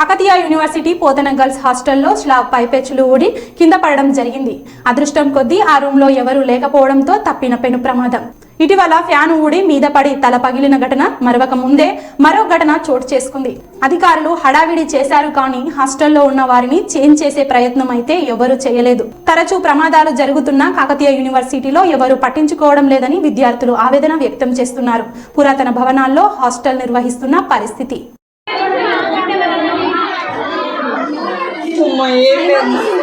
Kakatiya university Pothana girls హాస్టల్లో slab పైపెచ్చులు ఊడి కింద పడడం జరిగింది. అదృష్టం కొద్దీ ఆ రూమ్లో ఎవరూ లేకపోవడంతో తప్పిన పెను ప్రమాదం. ఇటీవల ఫ్యాన్ ఊడి మీద పడి తల పగిలిన ఘటన మరొక ముందే మరో ఘటన చోటు చేసుకుంది. అధికారులు హడావిడి చేశారు కానీ హాస్టల్లో ఉన్న వారిని చేంజ్ చేసే ప్రయత్నం అయితే ఎవరూ చేయలేదు. తరచూ ప్రమాదాలు జరుగుతున్న కాకతీయ యూనివర్సిటీలో ఎవరు పట్టించుకోవడం లేదని విద్యార్థులు ఆవేదన వ్యక్తం చేస్తున్నారు. పురాతన భవనాల్లో హాస్టల్ నిర్వహిస్తున్న పరిస్థితి. com ele.